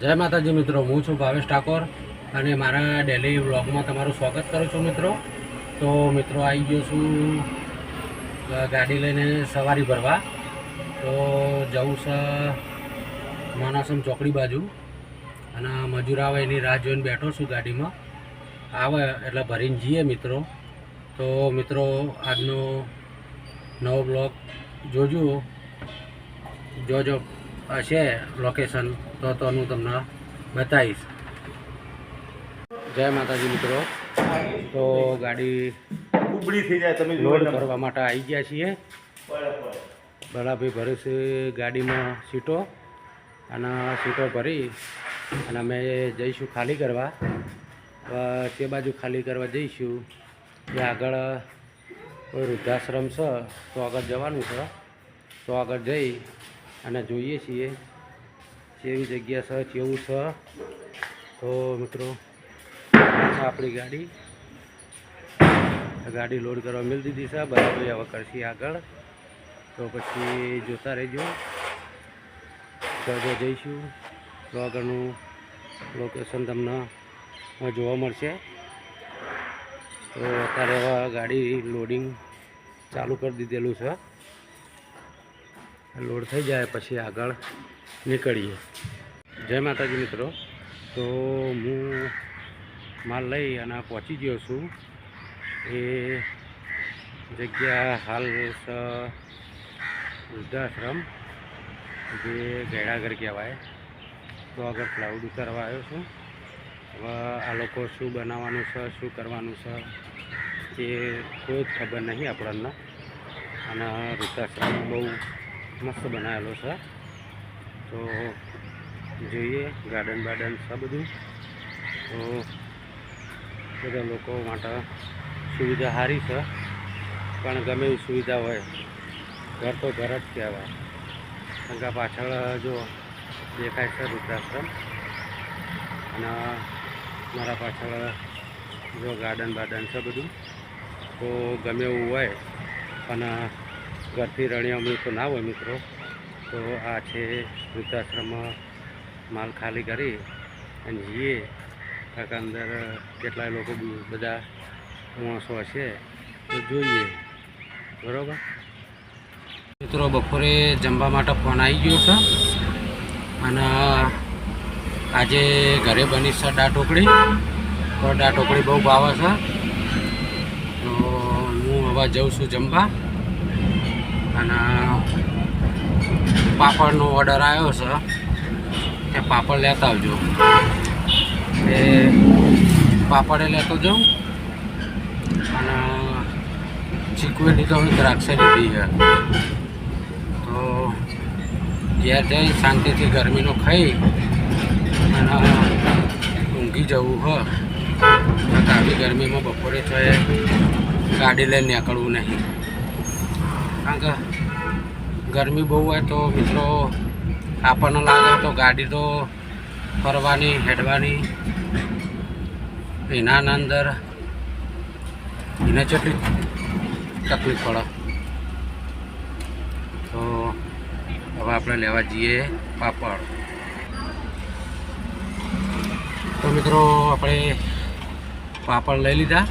જય માતાજી મિત્રો, હું છું ભાવેશ ઠાકોર અને મારા ડેલી વ્લોગમાં તમારું સ્વાગત કરું છું મિત્રો. તો મિત્રો, આવી ગયો છું ગાડી લઈને સવારી ભરવા. તો જવું છે માનસમ ચોકડી બાજુ અને મજૂર આવે એની રાહ જોઈને બેઠો છું ગાડીમાં. આવે, એટલે ભરીને જઈએ મિત્રો. તો મિત્રો, આજનો નવો બ્લોગ જોજો. જોજો, હશે લોકેશન તો તો હું તમને બતાવીશ. જય માતાજી મિત્રો. તો ગાડી ઉબડી થઈ જાય તમે લોડ કરવા માટે આવી ગયા છીએ. ભલાભાઈ ભરે છે ગાડીમાં સીટો. અને સીટો ભરી અને અમે જઈશું ખાલી કરવા. તે બાજુ ખાલી કરવા જઈશું. એ આગળ કોઈ વૃદ્ધાશ્રમ છે તો આગળ જવાનું છે. તો આગળ જઈ અને જોઈએ છીએ. કેવી જગ્યા છે, કેવું છે? તો મિત્રો, આપણી ગાડી ગાડી લોડ કરવા મિલ દીધી છે, બરાબર હવે કરશી આગળ. તો પછી જોતા રહેજો. જો જઈશું. તો આગળનું લોકેશન તમને જોવા મળશે. તો અત્યારે હવે ગાડી લોડિંગ ચાલુ કરી દીધેલું છે. લોડ થઈ જાય પછી આગળ. નીકળીએ. જય માતાજી મિત્રો. તો હું માલ લઈ અને પહોંચી ગયો છું. એ જગ્યા હાલ વૃદ્ધાશ્રમ, જે ગેડાગર કહેવાય. તો આગળ ક્લાઉડ ઉતારવા આવ્યો છું. હવે આ લોકો શું બનાવવાનું છે, શું કરવાનું છે, એ કોઈ જ ખબર નહીં આપણને. અને વૃદ્ધાશ્રમ બહુ મસ્ત બનાવેલો છે. તો જોઈએ ગાર્ડન બાર્ડન આ બધું. તો બધા લોકો માટે સુવિધા સારી છે. પણ ગમે એવી સુવિધા હોય, ઘર તો ઘર જ કહેવાય. કારણ કે પાછળ જો દેખાય છે વૃદ્ધાશ્રમ. અને મારા પાછળ જો ગાર્ડન બાર્ડન છે બધું. તો ગમે એવું હોય પણ ઘરથી રણિયામણી તો ના હોય મિત્રો. તો આ છે વૃદ્ધાશ્રમમાં માલ ખાલી કરી અને જઈએ. કાંક અંદર કેટલાય લોકો બધા માણસો હશે તો જોઈએ. બરાબર? મિત્રો, બપોરે જમવા માટે ફોન આવી ગયો છે અને આજે ઘરે બની છે દાળ ઢોકળી. તો દાળ ઢોકળી બહુ ભાવે છે. તો હું હવે જઉં છું જમવા. અને પાપડનો ઓર્ડર આવ્યો છે તે પાપડ લેતા આવજો. એ પાપડે લેતો જાઉં, અને ચીકવેલી લીધો હોય દ્રાક્ષે લીધી છે. તો ઘેર જઈ શાંતિથી ગરમીનો ખાઈ, અને ઊંઘી જવું હ. તો આવી ગરમીમાં બપોરે તો એ ગાડી લઈને નીકળવું નહીં. કારણ કે ગરમી બહુ હોય તો મિત્રો આપણને લાગે તો ગાડી તો ફરવાની, હેડવાની. એના અંદર એને કેટલી તકલીફ પડે. તો હવે આપણે લેવા જઈએ પાપડ. તો મિત્રો આપણે પાપડ લઈ લીધા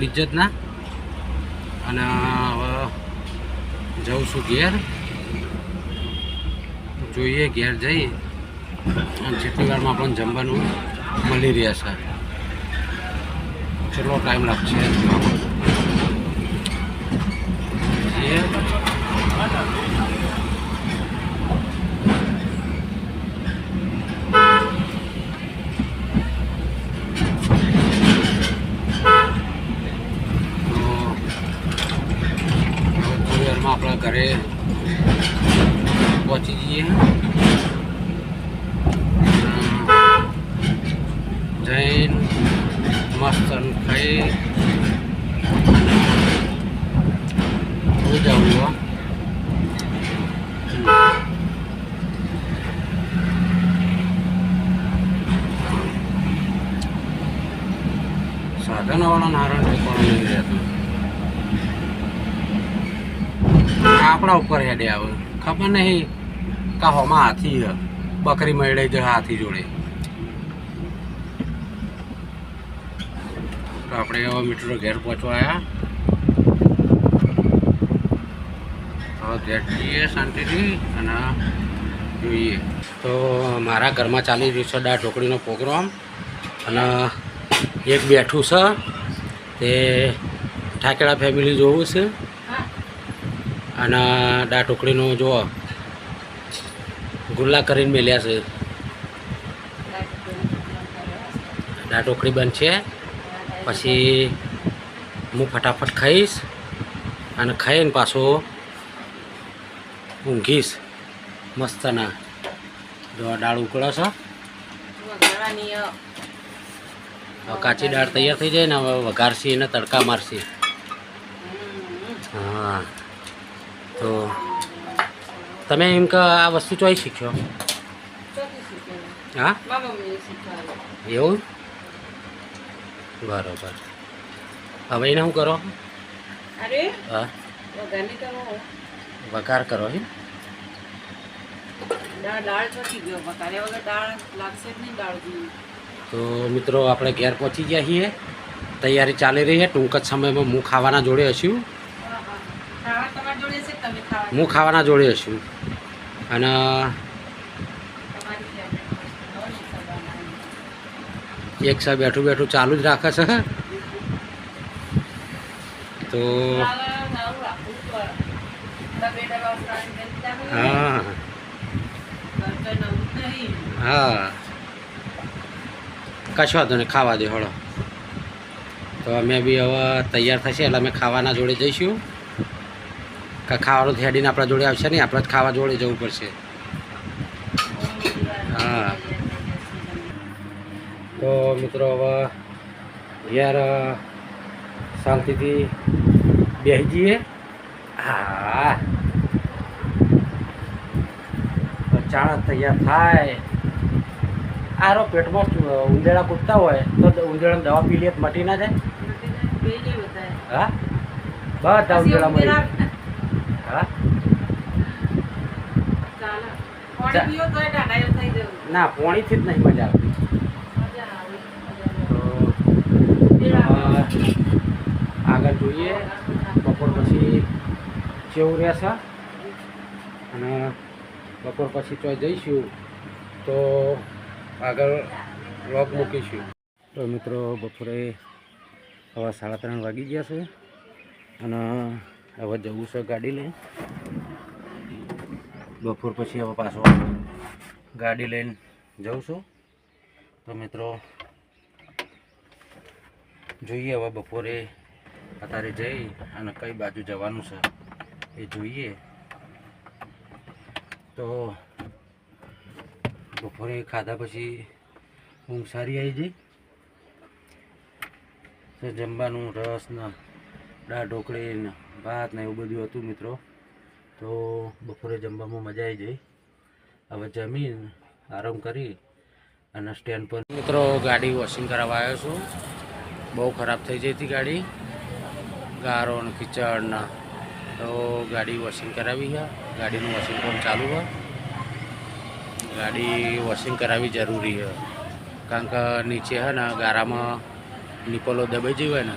લિજ્જતના. અને હવે જઉં છું ઘેર. જોઈએ, ઘેર જઈ. જેટલી વારમાં આપણને જમવાનું મળી રહ્યા છે. કેટલો ટાઈમ લાગશે? આપણા ઘરે પહોંચી જઈએ. જૈન મસ્ત ખાઈ. જાઉં હો. સાધનવાળા નારાયણ ઠેકાણું નહીં રહેતું? આપણા ઉપર હેડે આવે. ખબર નહીં. કે હોમાં હાથી બકરી મળે છે હાથી જોડે. તો આપણે હવે મિત્રો ઘેર પહોંચવા આવ્યા ઘેર જઈએ શાંતિથી અને જોઈએ. તો મારા ઘરમાં ચાલી રહ્યું છે દાળ ઢોકળીનો પ્રોગ્રામ. અને એક બેઠું છે. તે ઠાકેડા ફેમિલી જોવું છે. અને દાળ ઢોકળીનું જુઓ. ગુલ્લા કરીને મેલ્યા છે. દાળ ઢોકળી બનશે પછી હું ફટાફટ ખાઈશ અને ખાઈને પાછો ઊંઘીશ. મસ્તના. જો દાળ ઉકળે છો. કાચી દાળ તૈયાર થઈ જાય ને હવે વઘારશી અને તડકા મારશી. હા. તો તમે એમ કે આ વસ્તુ ચોઈ શીખ્યો? હા? એવું? બરોબર. હવે એને શું કરો? હા. વઘાર કરો એમ? તો મિત્રો આપણે ઘેર પહોંચી ગયા છીએ. તૈયારી ચાલી રહી છે. ટૂંક જ સમયમાં હું ખાવાના જોડે હશું. હું ખાવાના જોડે હશું. અને એક સા બેઠું બેઠું ચાલુ જ રાખે છે તો હા. હા. કશો વાંધો નહીં, ખાવા દે, હળો. તો અમે બી હવે તૈયાર થશે એટલે અમે ખાવાના જોડે જઈશું. ખાવાનું થેડીને આપણા જોડે આવશે નહીં આપણે જ ખાવા જોડે જવું પડશે. હા. તો મિત્રો હવે યાર શાંતિથી બેસી જઈએ. હા. તો ચા તૈયાર થાય. આરો પેટમાં ઉંદેડા કૂદતા હોય તો ઉંદેડાની દવા પી લે મટી ના જાય? હા? બધા ઉંદેડા મરી ના પોણીથી જ નહીં મજા આવતી. તો આગળ જોઈએ. બપોર પછી જેવું રહેશે. અને બપોર પછી તો જઈશું. તો આગળ વ્લોગ મૂકીશું. તો મિત્રો બપોરે હવે સાડા ત્રણ વાગી ગયા છે. અને હવે જવું છે ગાડી લઈને. બપોર પછી હવે પાછો ગાડી લઈને જઉં છું. તો મિત્રો, જોઈએ હવે બપોરે અત્યારે જઈ અને કઈ બાજુ જવાનું છે એ જોઈએ. તો બપોરે ખાધા પછી ઊંઘ સારી આવી જઈ જમવાનું રસ ને દાળ ઢોકળી ને ભાત ને એવું બધું હતું મિત્રો. તો બપોરે જમવામાં મજા આવી જઈ હવે જમીન આરામ કરી અને સ્ટેન્ડ પર મિત્રો ગાડી વોશિંગ કરાવવા આવ્યો છું. બહુ ખરાબ થઈ જઈ હતી ગાડી. ગારો ને કિચડ ને તો ગાડી વોશિંગ કરાવી છે. ગાડીનું વોશિંગ પણ ચાલુ હોય ગાડી વોશિંગ કરાવવી જરૂરી છે. કારણ કે નીચે છે ને ગારામાં નિપલો દબાઈ જઈ હોય ને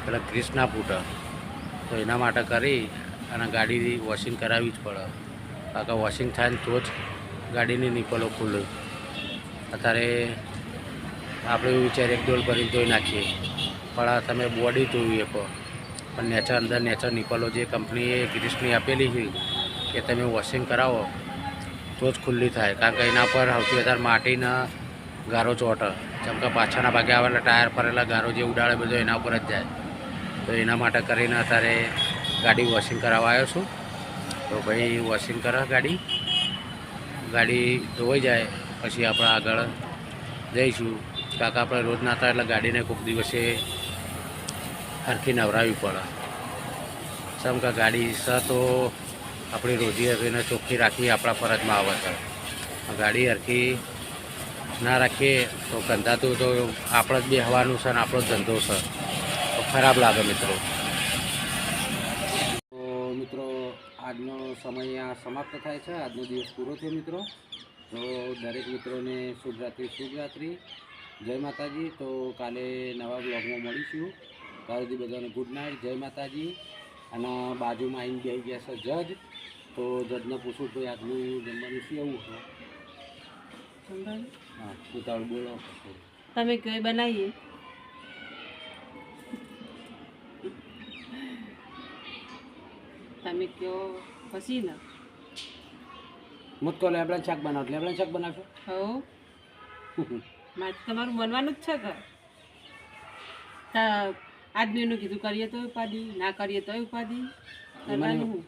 એટલે ક્રિષ્ના ના તો એના માટે કરી અને ગાડી વોશિંગ કરાવવી જ પડે. કાકા વોશિંગ થાય ને તો જ ગાડીની નિકલો ખુલ્લું અત્યારે આપણે એવું વિચાર એક ડોલ કરીને ધોઈ નાખીએ. પણ આ તમે બોડી ધોઈ શકો પણ. નેચર અંદર નેચર નિકલો જે કંપનીએ ગ્રીસની આપેલી છે કે તમે વોશિંગ કરાવો, તો જ ખુલ્લી થાય. કારણ કે એના પર સૌથી વધારે માટીના ગારો ચોટ. જેમ કે પાછળના ભાગે આવેલા ટાયર ફરેલા ગારો જે ઉડાડે બધો એના ઉપર જ જાય. તો એના માટે કરીને અત્યારે ગાડી વોશિંગ કરાવવા આવ્યો છું. તો ભાઈ વોશિંગ કરે ગાડી. ગાડી ધોવાઈ જાય, પછી આપણે આગળ જઈશું. કાકા આપણે રોજ નાતા એટલે ગાડીને કોઈક દિવસે હરખી નવરાવી પડે. સમ કે ગાડી સ તો આપણી રોજી હરીને ચોખ્ખી રાખી આપણા ફરજમાં આવે છે. ગાડી હરખી ના રાખીએ તો ગંધાતું તો આપણે જ બે હવાનું છે ને આપણો જ ધંધો છે. ખરાબ લાગે મિત્રો. તો મિત્રો આજનો સમય આ સમાપ્ત થાય છે. આજનો દિવસ પૂરો થયો મિત્રો. તો દરેક મિત્રોને શુભરાત્રિ શુભરાત્રિ. જય માતાજી. તો કાલે નવા બ્લોગમાં મળીશું. ત્યાં સુધી બધાને ગુડ નાઇટ જય માતાજી. અને બાજુમાં આવીને બેસી ગયા છે જજ. તો જજને પૂછું તો આજનું જમવાનું શું એવું છે? હા ઉતાવળ બોલો. તમે કઈ બનાવીએ. તમે કયો પછી ને મુત તો લેબડા શાક બનાવ. લેબડા શાક બનાવશો? હવ મારે તમારું બનવાનું જ છે કે તા આદમીનું કીધું કરીએ તો ઉપાધિ ના કરીએ તો ઉપાધિ. કરવાનું હું?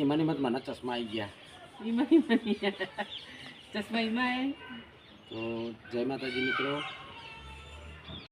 એમાં ને મત મને ચશ્મા આવી ગયા. એમાં ચશ્મા એમાં તો જય માતાજી મિત્રો.